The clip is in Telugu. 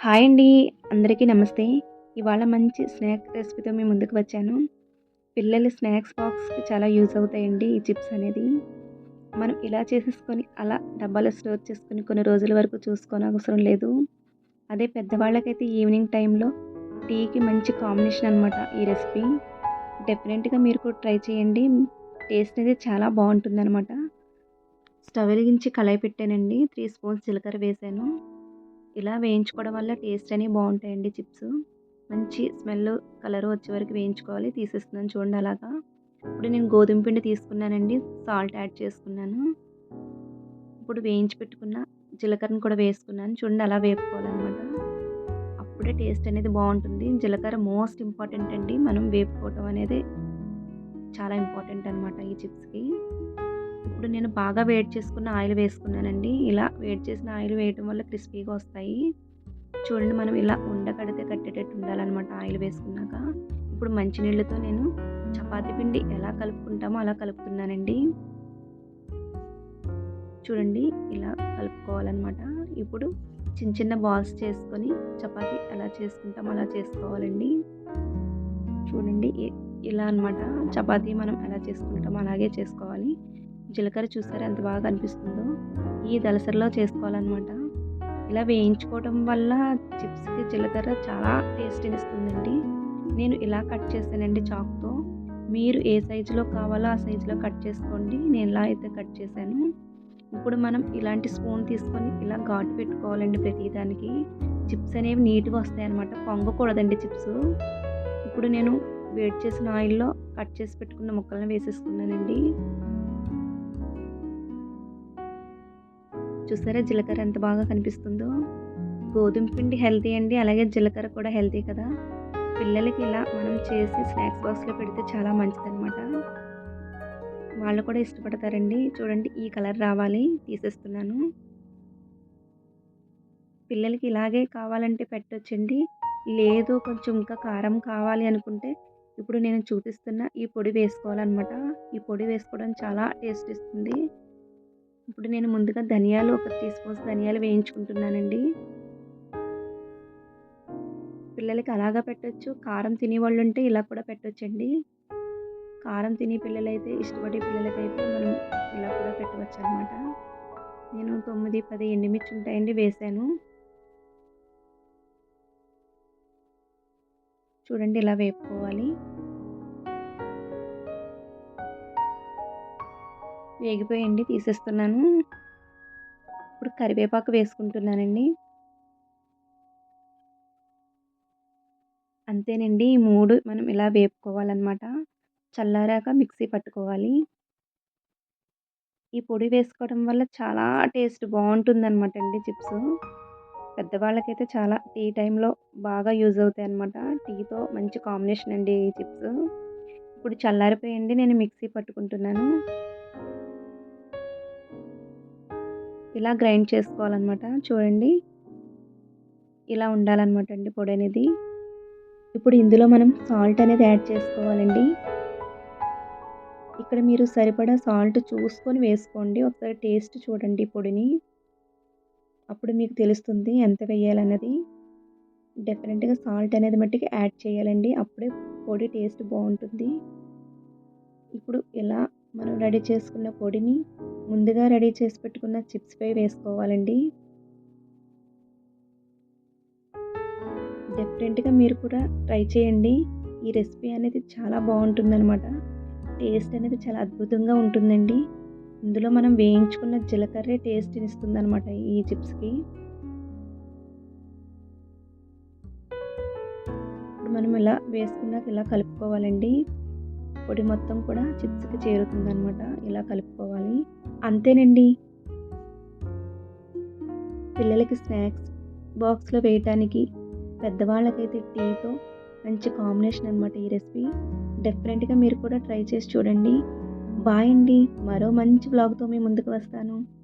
హాయ్ అండి అందరికీ నమస్తే. ఇవాళ మంచి స్నాక్ రెసిపీతో మీ ముందుకు వచ్చాను. పిల్లలు స్నాక్స్ బాక్స్కి చాలా యూజ్ అవుతాయండి ఈ చిప్స్ అనేది. మనం ఇలా చేసేసుకొని అలా డబ్బాలో స్టోర్ చేసుకొని కొన్ని రోజుల వరకు చూసుకొని అవసరం లేదు. అదే పెద్దవాళ్ళకైతే ఈవినింగ్ టైంలో టీకి మంచి కాంబినేషన్ అనమాట ఈ రెసిపీ. డెఫినెట్గా మీరు కూడా ట్రై చేయండి. టేస్ట్ అనేది చాలా బాగుంటుంది అనమాట స్టవ్ వెలిగించి కళాయి పెట్టానండి. త్రీ స్పూన్స్ జీలకర్ర వేసాను. ఇలా వేయించుకోవడం వల్ల టేస్ట్ అనేవి బాగుంటాయండి చిప్స్. మంచి స్మెల్ కలర్ వచ్చే వరకు వేయించుకోవాలి. తీసేస్తున్నాను చూడండి అలాగా. ఇప్పుడు నేను గోధుమ పిండి తీసుకున్నానండి. సాల్ట్ యాడ్ చేసుకున్నాను. ఇప్పుడు వేయించి పెట్టుకున్న జీలకర్రను కూడా వేసుకున్నాను. చూడండి అలా వేపుకోవాలన్నమాట. అప్పుడే టేస్ట్ అనేది బాగుంటుంది. జీలకర్ర మోస్ట్ ఇంపార్టెంట్ అండి. మనం వేపుకోవటం అనేది చాలా ఇంపార్టెంట్ అనమాట ఈ చిప్స్కి. ఇప్పుడు నేను బాగా వేడి చేసుకున్న ఆయిల్ వేసుకున్నానండి. ఇలా వేడి చేసిన ఆయిల్ వేయటం వల్ల క్రిస్పీగా వస్తాయి. చూడండి మనం ఇలా ఉండకడితే కట్టేటట్టు ఉండాలన్నమాట ఆయిల్ వేసుకున్నాక. ఇప్పుడు మంచినీళ్ళతో నేను చపాతి పిండి ఎలా కలుపుకుంటామో అలా కలుపుతున్నానండి. చూడండి ఇలా కలుపుకోవాలన్నమాట. ఇప్పుడు చిన్న చిన్న బాల్స్ చేసుకొని చపాతి ఎలా చేసుకుంటామో అలా చేసుకోవాలండి. చూడండి ఇలా అనమాట చపాతీ మనం ఎలా చేసుకుంటామో అలాగే చేసుకోవాలి. జీలకర్ర చూసారా? ఎంత బాగా కనిపిస్తుందో ఈ దలసరిలో చేసుకోవాలన్నమాట. ఇలా వేయించుకోవడం వల్ల చిప్స్కి జీలకర్ర చాలా టేస్టీని ఇస్తుందండి నేను ఇలా కట్ చేశానండి చాక్తో. మీరు ఏ సైజులో కావాలో ఆ సైజులో కట్ చేసుకోండి. నేను ఇలా అయితే కట్ చేశాను. ఇప్పుడు మనం ఇలాంటి స్పూన్ తీసుకొని ఇలా ఘాటు పెట్టుకోవాలండి ప్రతిదానికి. చిప్స్ అనేవి నీట్గా వస్తాయి అనమాట పొంగకూడదండి చిప్స్. ఇప్పుడు నేను వేడి చేసిన ఆయిల్లో కట్ చేసి పెట్టుకున్న ముక్కలను వేసేసుకున్నానండి. చూసారా జీలకర్ర ఎంత బాగా కనిపిస్తుందో? గోధుమ పిండి హెల్తీ అండి అలాగే జీలకర్ర కూడా హెల్తీ కదా? పిల్లలకి ఇలా మనం చేసి స్నాక్స్ బాక్స్లో పెడితే చాలా మంచిదన్నమాట. వాళ్ళు కూడా ఇష్టపడతారండి. చూడండి ఈ కలర్ రావాలి తీసేస్తున్నాను. పిల్లలకి ఇలాగే కావాలంటే పెట్టొచ్చండి. లేదు కొంచెం ఇంకా కారం కావాలి అనుకుంటే ఇప్పుడు నేను చూపిస్తున్న ఈ పొడి వేసుకోవాలన్నమాట. ఈ పొడి వేసుకోవడం చాలా టేస్ట్ ఇస్తుంది. ఇప్పుడు నేను ముందుగా ధనియాలు ఒక త్రీ స్పూన్స్ ధనియాలు వేయించుకుంటున్నానండి. పిల్లలకి అలాగా పెట్టచ్చు. కారం తినేవాళ్ళు ఉంటే ఇలా కూడా పెట్టొచ్చండి. కారం తినే పిల్లలైతే ఇష్టపడే పిల్లలకైతే మనం ఇలా కూడా పెట్టవచ్చు అనమాట నేను తొమ్మిది పది ఎండుమిర్చి ఉంటాయండి వేసాను. చూడండి ఇలా వేపుకోవాలి. వేగిపోయండి తీసేస్తున్నాను. ఇప్పుడు కరివేపాకు వేసుకుంటున్నానండి. అంతేనండి ఈ మూడు మనం ఇలా వేపుకోవాలన్నమాట. చల్లారాక మిక్సీ పట్టుకోవాలి. ఈ పొడి వేసుకోవడం వల్ల చాలా టేస్ట్ బాగుంటుందన్నమాట అండి చిప్స్. పెద్దవాళ్ళకైతే చాలా టీ టైంలో బాగా యూజ్ అవుతాయి అనమాట టీతో మంచి కాంబినేషన్ అండి ఈ చిప్స్. ఇప్పుడు చల్లారిపోయండి నేను మిక్సీ పట్టుకుంటున్నాను. ఇలా గ్రైండ్ చేసుకోవాలన్నమాట. చూడండి. ఇలా ఉండాలన్నమాట అండి పొడి అనేది. ఇప్పుడు ఇందులో మనం సాల్ట్ అనేది యాడ్ చేసుకోవాలండి. ఇక్కడ మీరు సరిపడా సాల్ట్ చూసుకొని వేసుకోండి. ఒకసారి టేస్ట్ చూడండి పొడిని. అప్పుడు మీకు తెలుస్తుంది ఎంత వేయాలన్నది. డెఫినెట్గా సాల్ట్ అనేది మట్టికి యాడ్ చేయాలండి. అప్పుడే పొడి టేస్ట్ బాగుంటుంది. ఇప్పుడు ఇలా మనం రెడీ చేసుకున్న పొడిని ముందుగా రెడీ చేసి పెట్టుకున్న చిప్స్పై వేసుకోవాలండి. డిఫరెంట్గా మీరు కూడా ట్రై చేయండి. ఈ రెసిపీ అనేది చాలా బాగుంటుందన్నమాట. టేస్ట్ అనేది చాలా అద్భుతంగా ఉంటుందండి. ఇందులో మనం వేయించుకున్న జీలకర్రే టేస్ట్ని ఇస్తుంది అనమాట ఈ చిప్స్కి ఇప్పుడు మనం ఇలా వేసుకున్నాక ఇలా కలుపుకోవాలండి. పొడి మొత్తం కూడా చిప్స్కి చేరుతుంది అనమాట ఇలా కలుపుకోవాలి. అంతేనండి. పిల్లలకి స్నాక్స్ బాక్స్లో వేయటానికి పెద్దవాళ్ళకైతే టీతో మంచి కాంబినేషన్ అనమాట ఈ రెసిపీ. డెఫినెట్గా మీరు కూడా ట్రై చేసి చూడండి. బాయ్ అండి. మరో మంచి బ్లాగ్తో మీ ముందుకు వస్తాను.